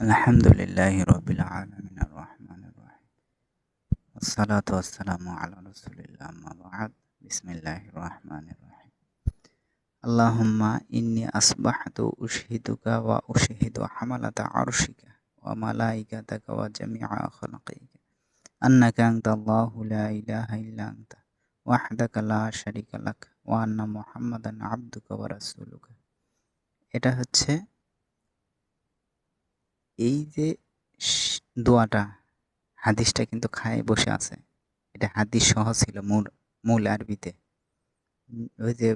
الحمد لله رب العالمين الرحمن الرحيم والصلاة والسلام على رسول الله أما بعد بسم الله الرحمن الرحيم اللهم إني أصبحت أشهدك وأشهد حملة عرشك وملائكتك وجميع خلقك أنك أنت الله لا إله إلا أنت وحدك لا شريك لك وأن محمدا عبدك ورسولك এটা হচ্ছে এই যে দোয়াটা, হাদিসটা কিন্তু খায় বসে আছে। এটা হাদিস সহ ছিল মূল মূল আরবিতে। ওই যে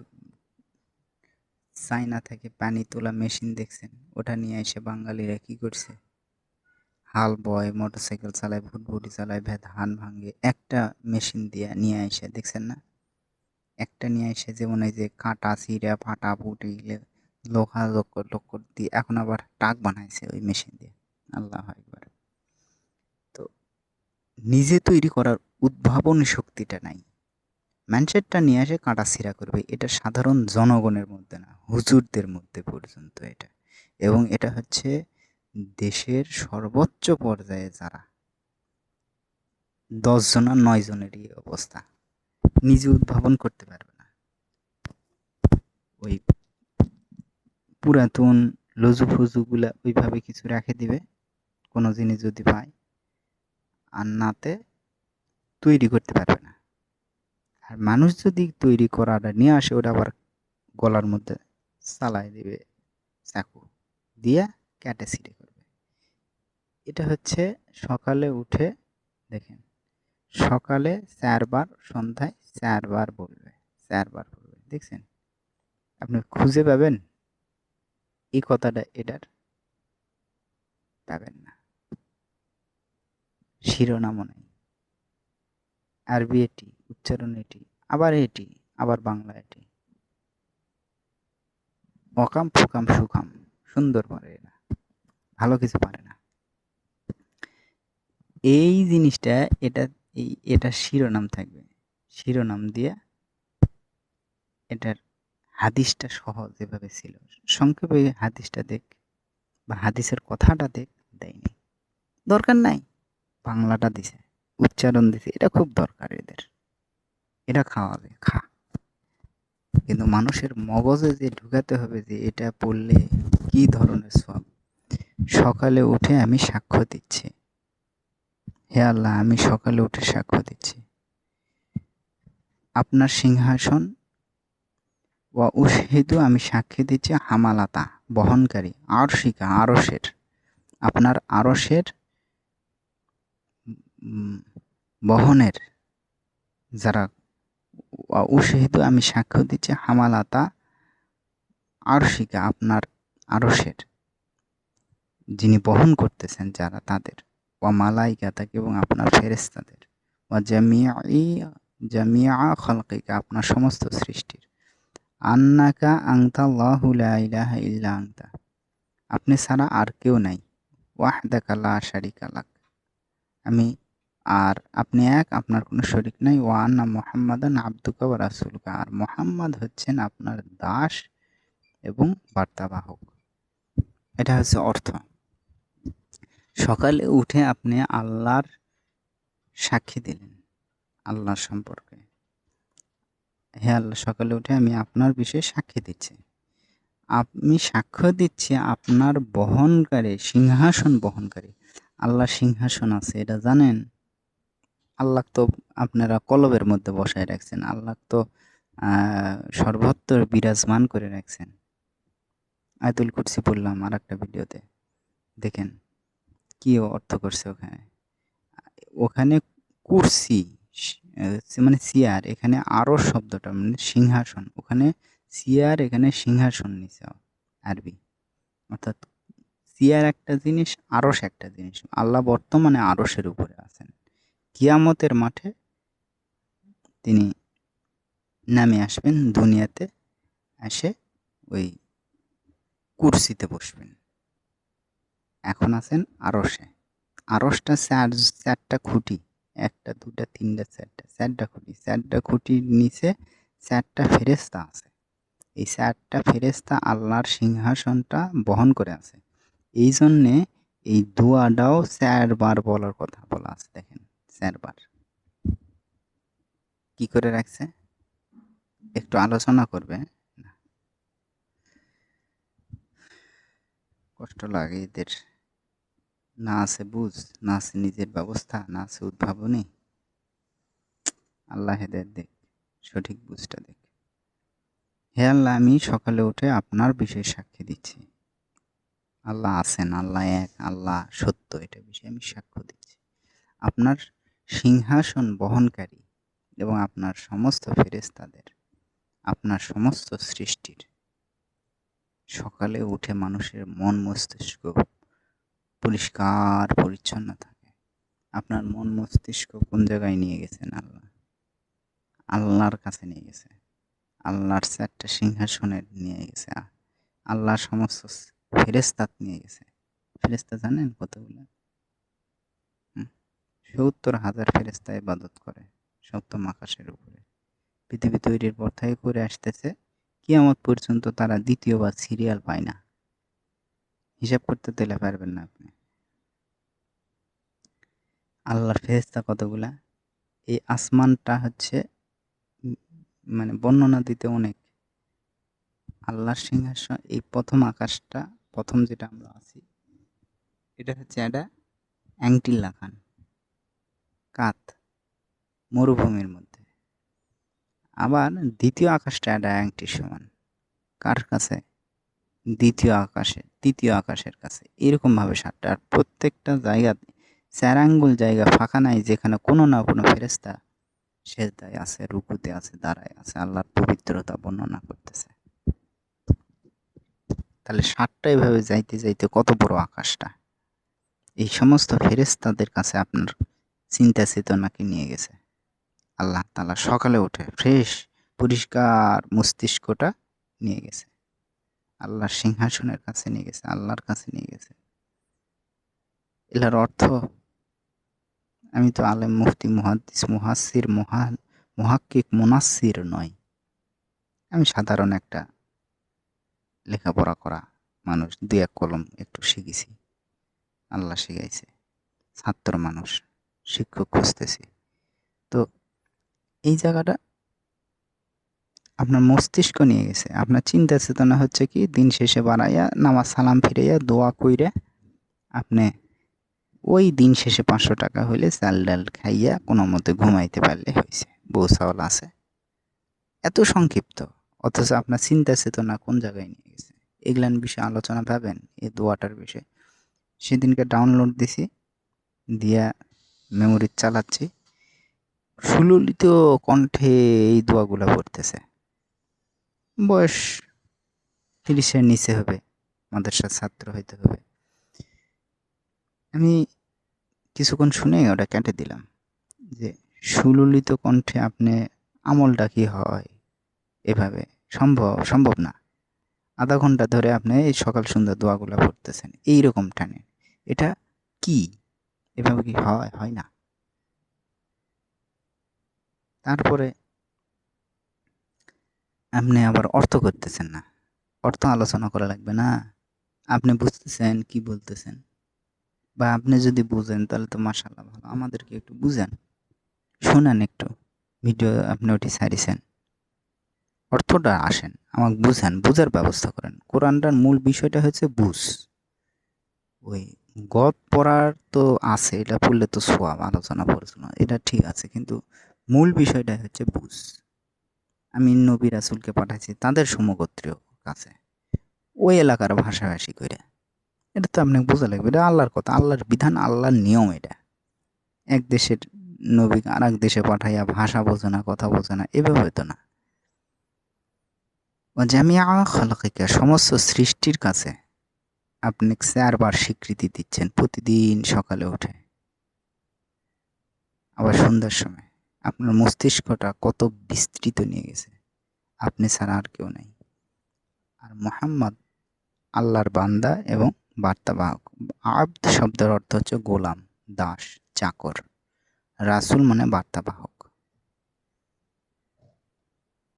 চাইনা থেকে পানি তোলা মেশিন দেখছেন? ওটা নিয়ে এসে বাঙালিরা কি করছে? হাল বয়, মোটরসাইকেল চালায়, ভুটভুটি চালায়, ভেদ, হান ভাঙে, একটা মেশিন দিয়ে নিয়ে এসে, দেখছেন না? একটা নিয়ে এসে যেমন এই যে কাটা চিরা ফাটা ফুটি লোহা লক্কর লক্কর দিয়ে এখন আবার টাক বানাইছে ওই মেশিন দিয়ে। আল্লাহ একবার তো নিজে তৈরি করার উদ্ভাবন শক্তিটা নাই। ম্যানসেটটা নিয়ে আসে কাঁটা ছিঁড়া করবে, এটা সাধারণ জনগণের মধ্যে না, হুজুরদের মধ্যে পর্যন্ত এটা। এবং এটা হচ্ছে দেশের সর্বোচ্চ পর্যায়ে যারা, দশ জন আর নয় জনেরই অবস্থা। নিজে উদ্ভাবন করতে পারবে না। ওই পুরাতন লজু ফজুগুলা ওইভাবে কিছু রেখে দিবে, কোনো জিনিস যদি পায়। আর নাতে তৈরি করতে পারবে না। আর মানুষ যদি তৈরি করাটা নিয়ে আসে, ওটা আবার গলার মধ্যে চালাই দিবে চাকু, দিয়া ক্যাটে ছিটে করবে। এটা হচ্ছে সকালে উঠে দেখেন, সকালে চারবার সন্ধ্যায় চারবার বলবে চারবার বলবে। দেখছেন? আপনি খুঁজে পাবেন এই কথাটা এটার। পাবেন না। শিরোনামও নেই। আরবি এটি, উচ্চারণ এটি, আবার এটি, আবার বাংলা এটি। অকাম ফোকাম সুখাম সুন্দর পারে না ভালো কিছু পারে না। এই জিনিসটা, এটা, এই এটা শিরোনাম থাকবে। শিরোনাম দিয়ে এটার হাদিসটা সহজ এভাবে ছিল। সংক্ষেপে হাদিসটা দেখ বা হাদিসের কথাটা দেখ, দেয়নি। দরকার নাই। বাংলাটা দিছে, উচ্চারণ দিছে, এটা খুব দরকার এদের। এটা খাওয়াবে খা। কিন্তু মানুষের মগজে যে ঢুকাতে হবে যে এটা পড়লে কি ধরনের সব সকালে উঠে আমি সাক্ষ্য দিচ্ছি। হে আল্লাহ, আমি সকালে উঠে সাক্ষ্য দিচ্ছি। আপনার সিংহাসন ওয়া উশহিদু, আমি সাক্ষী দিচ্ছি হামালাতা, বহনকারী, আরশিকা আরসের আপনার আরসের বহনের যারা উশহিদু, আমি সাক্ষ্য দিচ্ছি হামালাতা, আরশিকা, আপনার আরসের যিনি বহন করতেছেন যারা তাদের, ওয়া মালাইকাতাকে এবং আপনার ফেরেস্তাদের ওয়া জামিয়া জামিয়া খলকিকা, আপনার সমস্ত সৃষ্টির। আন্নাকা আংতা লা ইলাহা ইল্লা আংতা আপনি ছাড়া আর কেউ নাই। ওয়াহদাকা লা শারিকা লাক। আমি আর আপনি এক, আপনার কোনো শরিক নাই। ওয়ান্না মোহাম্মদান আব্দুকা বা রাসুলকা। আর মোহাম্মদ হচ্ছেন আপনার দাস এবং বার্তাবাহক। এটা হচ্ছে অর্থ। সকালে উঠে আপনি আল্লাহর সাক্ষী দিলেন। আল্লাহর সম্পর্কে। হে আল্লাহ সকালে উঠে আমি আপনার বিষয়ে সাক্ষী দিচ্ছি। আমি সাক্ষ্য দিচ্ছি আপনার বহনকারী, সিংহাসন বহনকারী। আল্লাহ সিংহাসন আছে, এটা জানেন? আল্লাহ তো আপনারা কলবের মধ্যে বসায় রাখছেন। আল্লাহ তো সর্বত্র বিরাজমান করে রাখছেন। আয়তুল কুরসি বললাম আর একটা ভিডিওতে। দেখেন, কি অর্থ করছে ওখানে। ওখানে কুরসি মানে সিয়ার, এখানে আরও শব্দটা মানে সিংহাসন, ওখানে সিয়ার, এখানে সিংহাসন নিছে আরবি। অর্থাৎ সিয়ার একটা জিনিস, আরস একটা জিনিস, আল্লাহ বর্তমানে আরসের উপরে আছেন। কিয়ামতের মাঠে তিনি নামে আসবেন, দুনিয়াতে এসে ওই কুরসিতে বসবেন। এখন আছেন আরসে। আরসটা চার, চারটা খুঁটি। একটা দুটা তিনটা, চারটা। চারটা খুঁটি, চারটা খুঁটির নিচে চারটা ফেরেস্তা আছে। এই চারটা ফেরেস্তা আল্লাহর সিংহাসনটা বহন করে আছে। এই জন্যে এই দোয়াটাও চারবার বলার কথা বলা আছে, দেখেন, চারবার। কি করে রাখছে? একটু আলোচনা করবে কষ্ট লাগে এদের। না আছে বুঝ, না আছে নিজের ব্যবস্থা, না আছে উদ্ভাবনী। আল্লাহ হেদের দেখ, সঠিক বুঝটা দেখ। হে আল্লাহ, আমি সকালে উঠে আপনার বিষয়ে সাক্ষী দিচ্ছি। আল্লাহ আছেন, আল্লাহ এক, আল্লাহ সত্য, এটা বিষয়ে আমি সাক্ষ্য দিচ্ছি। আপনার সিংহাসন বহনকারী এবং আপনার সমস্ত ফেরেস্তাদের আপনার সমস্ত সৃষ্টির। সকালে উঠে মানুষের মন মস্তিষ্ক পরিষ্কার, পরিচ্ছন্ন থাকে। আপনার মন মস্তিষ্ক কোন জায়গায় নিয়ে গেছেন আল্লাহ? আল্লাহর কাছে নিয়ে গেছে। আল্লাহর চারটা সিংহাসনের নিয়ে গেছে। আল্লাহর সমস্ত ফেরেস্তাত নিয়ে গেছে। ফেরেস্তা জানেন কতগুলো? সত্তর হাজার ফেরেস্তা ইবাদত করে সপ্তম আকাশের উপরে। পৃথিবী তৈরির পর থেকে করে আসতেছে। কিয়ামত পর্যন্ত তারা দ্বিতীয়বার সিরিয়াল পায় না। হিসাব করতে দিলে পারবেন না আপনি। আল্লাহর ফেরেস্তা কতগুলা? এই আসমানটা হচ্ছে মানে বর্ণনা দিতে অনেক। আল্লাহর সিংহাসন, এই প্রথম আকাশটা, প্রথম যেটা আমরা আছি, এটা হচ্ছে একটা অ্যাংটিল লাখান কাত মরুভূমির মধ্যে। আবার দ্বিতীয় আকাশটা একটা অ্যাংটির সমান, কার কাছে? দ্বিতীয় আকাশে, তৃতীয় আকাশের কাছে। এরকমভাবে সাতটা। আর প্রত্যেকটা জায়গাতে চার জায়গা ফাঁকা নাই, যেখানে কোনো না কোনো ফেরেস্তা সেজদায় আছে, রুকুতে আছে, দাঁড়ায় আছে, আল্লাহর পবিত্রতা বর্ণনা করতেছে। তাহলে সাতটা এভাবে যাইতে যাইতে কত বড় আকাশটা? এই সমস্ত ফেরেস্তাদের কাছে আপনার চিন্তা চেতনাকে নিয়ে গেছে। আল্লাহ তালা সকালে উঠে ফ্রেশ, পরিষ্কার মস্তিষ্কটা নিয়ে গেছে। আল্লাহর সিংহাসনের কাছে নিয়ে গেছে, আল্লাহর কাছে নিয়ে গেছে। এলার অর্থ, আমি তো আলেম, মুফতি, মুহাদ্দিস মুহাসির মহা মহাক্কিক মুনাসির নয় আমি সাধারণ একটা লেখাপড়া করা মানুষ দু এক কলম একটু শিখেছি। আল্লাহ শিখাইছে, ছাত্র মানুষ, শিক্ষক খুঁজতেছি। তো এই জায়গাটা আপনার মস্তিষ্ক নিয়ে গেছে। আপনার চিন্তা চেতনা হচ্ছে কি, দিন শেষে বাড়াইয়া নামাজ সালাম ফিরাইয়া, দোয়া কইরে আপনি ওই দিন শেষে পাঁচশো টাকা হইলে চাল ডাল খাইয়া কোনো মতে ঘুমাইতে পারলে হয়েছে বউ চাউল আছে। এত সংক্ষিপ্ত, অথচ আপনার চিন্তা চেতনা কোন জায়গায় নিয়ে গেছে? এগুলান বিষয়ে আলোচনা পাবেন এই দোয়াটার বিষয়ে। সেদিনকে ডাউনলোড দিছি, দিয়া মেমোরি চালাচ্ছি। সুললিত কণ্ঠে এই দোয়াগুলো পড়তেছে। বয়স তিরিশের নিচে হবে, মাদ্রাসার ছাত্র হইতে হবে। আমি কিছুক্ষণ শুনে ওটা কেটে দিলাম যে, সুললিত কণ্ঠে আপনি আমলটা কি হয় এভাবে? সম্ভব সম্ভব না। আধা ঘণ্টা ধরে আপনি এই সকাল সন্ধ্যা দোয়াগুলো পড়তেছেন, এইরকম টানে। এটা কি? এভাবে কি হয় হয় না। তারপরে আপনি আবার অর্থ করতেছেন না। অর্থ আলোচনা করা লাগবে না। আপনি বুঝতেছেন কি বলতেছেন। বা আপনি যদি বুঝেন তাহলে তো মাসাল্লাহ ভালো। আমাদেরকে একটু বুঝেন। শোনেন একটু। ভিডিও আপনি ওটি সারিছেন অর্থটা আসেন। আমাকে বুঝেন। বুঝার ব্যবস্থা করেন। কোরআনটার মূল বিষয়টা হচ্ছে বুঝ। ওই গদ পড়ার তো আছে, এটা পড়লে তো সোয়াব, আলোচনা পড়ছিল এটা ঠিক আছে। কিন্তু মূল বিষয়টা হচ্ছে বুঝ। আমি নবী রাসুলকে পাঠাইছি তাদের সমগোত্রীয় কাছে। ওই এলাকার ভাষাভাষী করে এটা তো আপনাকে বোঝা লাগবে, এটা আল্লাহর কথা, আল্লাহর বিধান, আল্লাহর নিয়ম এটা। এক দেশের নবী আর এক দেশে পাঠাইয়া ভাষা বোঝে না, কথা বোঝে না, এভাবে হতো না। জামিয়া খালাকিকা, সমস্ত সৃষ্টির কাছে আপনি চারবার স্বীকৃতি দিচ্ছেন প্রতিদিন সকালে উঠে। আবার সন্ধ্যার সময়। আপনার মস্তিষ্কটা কত বিস্তৃত নিয়ে গেছে। আপনি ছাড়া আর কেউ নাই। আর মোহাম্মদ আল্লাহর বান্দা এবং বার্তাবাহক আব্দ শব্দের অর্থ হচ্ছে গোলাম, দাস, চাকর। রাসুল মানে বার্তাবাহক